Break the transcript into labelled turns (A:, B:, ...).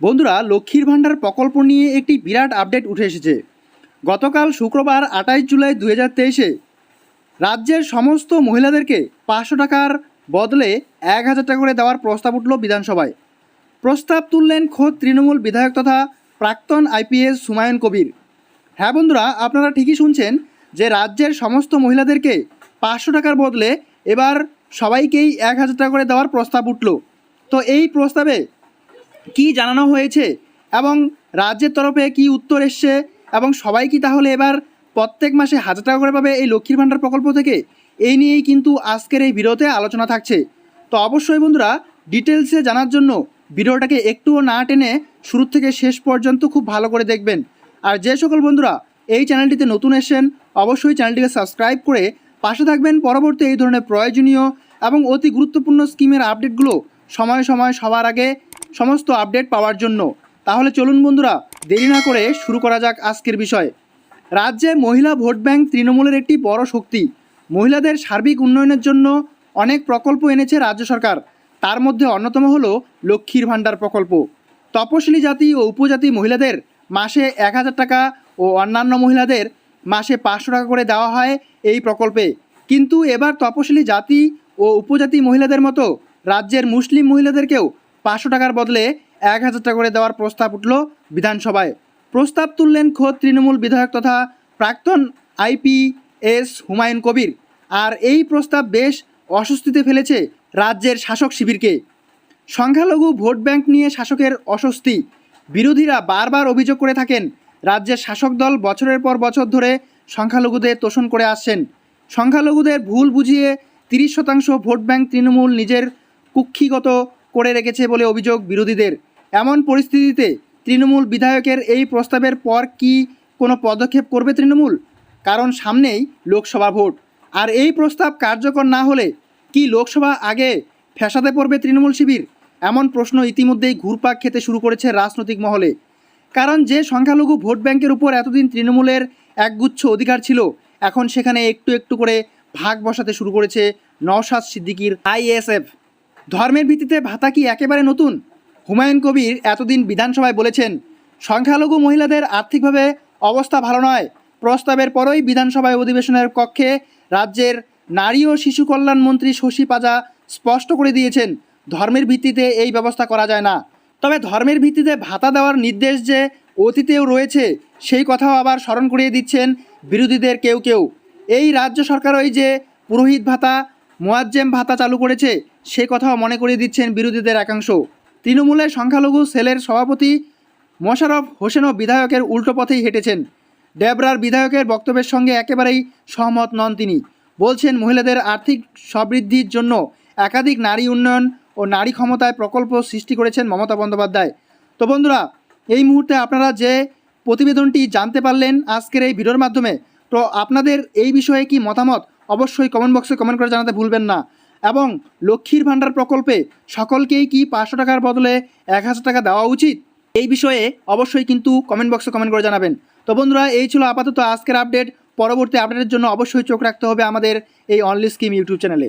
A: বন্ধুরা, লক্ষ্মীর ভাণ্ডার প্রকল্প নিয়ে একটি বিরাট আপডেট উঠে এসেছে। গতকাল শুক্রবার আঠাইশ জুলাই দু হাজার তেইশে রাজ্যের সমস্ত মহিলাদেরকে পাঁচশো টাকার বদলে এক হাজার টাকা করে দেওয়ার প্রস্তাব উঠল বিধানসভায়। প্রস্তাব তুললেন খোদ তৃণমূল বিধায়ক তথা প্রাক্তন আইপিএস হুমায়ুন কবির। হ্যাঁ বন্ধুরা, আপনারা ঠিকই শুনছেন যে রাজ্যের সমস্ত মহিলাদেরকে পাঁচশো টাকার বদলে এবার সবাইকেই এক হাজার টাকা করে দেওয়ার প্রস্তাব উঠল। তো এই প্রস্তাবে কি জানানো হয়েছে এবং রাজ্যের তরফে কি উত্তর এসছে এবং সবাই কি তাহলে এবার প্রত্যেক মাসে হাজার টাকা করে পাবে এই লক্ষ্মীর ভাণ্ডার প্রকল্প থেকে? এই নিয়েই কিন্তু আজকের এই ভিডিওতে আলোচনা থাকছে। তো অবশ্যই বন্ধুরা ডিটেলসে জানার জন্য ভিডিওটাকে একটুও না টেনে শুরু থেকে শেষ পর্যন্ত খুব ভালো করে দেখবেন। আর যে সকল বন্ধুরা এই চ্যানেলটিতে নতুন এসেছেন, অবশ্যই চ্যানেলটিকে সাবস্ক্রাইব করে পাশে থাকবেন। পরবর্তী এই ধরনের প্রয়োজনীয় এবং অতি গুরুত্বপূর্ণ স্কিমের আপডেটগুলো সময় সময় সবার আগে সমস্ত আপডেট পাওয়ার জন্য। তাহলে চলুন বন্ধুরা, দেরি না করে শুরু করা যাক আজকের বিষয়। রাজ্যে মহিলা ভোট ব্যাংক তৃণমূলের একটি বড় শক্তি। মহিলাদের সার্বিক উন্নয়নের জন্য অনেক প্রকল্প এনেছে রাজ্য সরকার। তার মধ্যে অন্যতম হল লক্ষ্মীর ভাণ্ডার প্রকল্প। তপশিলি জাতি ও উপজাতি মহিলাদের মাসে এক হাজার টাকা ও অন্যান্য মহিলাদের মাসে পাঁচশো টাকা করে দেওয়া হয় এই প্রকল্পে। কিন্তু এবার তপশিলি জাতি ও উপজাতি মহিলাদের মতো রাজ্যের মুসলিম মহিলাদেরকেও পাঁচশো টাকার বদলে এক হাজার টাকা করে দেওয়ার প্রস্তাব উঠল বিধানসভায়। প্রস্তাব তুললেন খোদ তৃণমূল বিধায়ক তথা প্রাক্তন আইপিএস হুমায়ুন কবির। আর এই প্রস্তাব বেশ অস্বস্তিতে ফেলেছে রাজ্যের শাসক শিবিরকে। সংখ্যালঘু ভোট ব্যাংক নিয়ে শাসকের অস্বস্তি। বিরোধীরা বারবার অভিযোগ করে থাকেন, রাজ্যের শাসক দল বছরের পর বছর ধরে সংখ্যালঘুদের তোষণ করে আসছেন। সংখ্যালঘুদের ভুল বুঝিয়ে তিরিশ শতাংশ ভোট ব্যাংক তৃণমূল নিজের কুক্ষিগত করে রেখেছে বলে অভিযোগ বিরোধীদের। এমন পরিস্থিতিতে তৃণমূল বিধায়কের এই প্রস্তাবের পর কি কোনো পদক্ষেপ করবে তৃণমূল? কারণ সামনেই লোকসভা ভোট। আর এই প্রস্তাব কার্যকর না হলে কি লোকসভা আগে ফ্যাসাদে পড়বে তৃণমূল শিবির? এমন প্রশ্ন ইতিমধ্যেই ঘুরপাক খেতে শুরু করেছে রাজনৈতিক মহলে। কারণ যে সংখ্যালঘু ভোট ব্যাংকের উপর এতদিন তৃণমূলের একগুচ্ছ অধিকার ছিল, এখন সেখানে একটু একটু করে ভাগ বসাতে শুরু করেছে নওশাদ সিদ্দিকির আইএসএফ। ধর্মের ভিত্তিতে ভাতা কি একেবারে নতুন? হুমায়ুন কবির এতদিন বিধানসভায় বলেছেন, সংখ্যালঘু মহিলাদের আর্থিকভাবে অবস্থা ভালো নয়। প্রস্তাবের পরই বিধানসভায় অধিবেশনের কক্ষে রাজ্যের নারী ও শিশু কল্যাণ মন্ত্রী শশী পাজা স্পষ্ট করে দিয়েছেন, ধর্মের ভিত্তিতে এই ব্যবস্থা করা যায় না। তবে ধর্মের ভিত্তিতে ভাতা দেওয়ার নির্দেশ যে অতীতেও রয়েছে, সেই কথাও আবার স্মরণ করিয়ে দিচ্ছেন বিরোধীদের কেউ কেউ। এই রাজ্য সরকারই যে পুরোহিত ভাতা, মোয়াজ্জেম ভাতা চালু করেছে সে কথাও মনে করিয়ে দিচ্ছেন বিরোধীদের একাংশ। তৃণমূলের সংখ্যালঘু সেলের সভাপতি মোশাররফ হোসেনও বিধায়কের উল্টো পথেই হেঁটেছেন। ডেবরার বিধায়কের বক্তব্যের সঙ্গে একেবারেই সহমত নন তিনি। বলছেন, মহিলাদের আর্থিক সমৃদ্ধির জন্য একাধিক নারী উন্নয়ন ও নারী ক্ষমতায় প্রকল্প সৃষ্টি করেছেন মমতা বন্দ্যোপাধ্যায়। তো বন্ধুরা, এই মুহূর্তে আপনারা যে প্রতিবেদনটি জানতে পারলেন আজকের এই ভিডিওর মাধ্যমে, তো আপনাদের এই বিষয়ে কি মতামত অবশ্যই কমেন্ট বক্সে কমেন্ট করে জানাতে ভুলবেন না। এবং লক্ষ্মীর ভাণ্ডার প্রকল্পে সকলকেই কি পাঁচশো টাকার বদলে এক হাজার টাকা দেওয়া উচিত? এই বিষয়ে অবশ্যই কিন্তু কমেন্ট বক্সে কমেন্ট করে জানাবেন। তো বন্ধুরা, এই ছিল আপাতত আজকের আপডেট পরবর্তী আপডেটের জন্য অবশ্যই চোখ রাখতে হবে আমাদের এই অনলি স্কিম ইউটিউব চ্যানেলে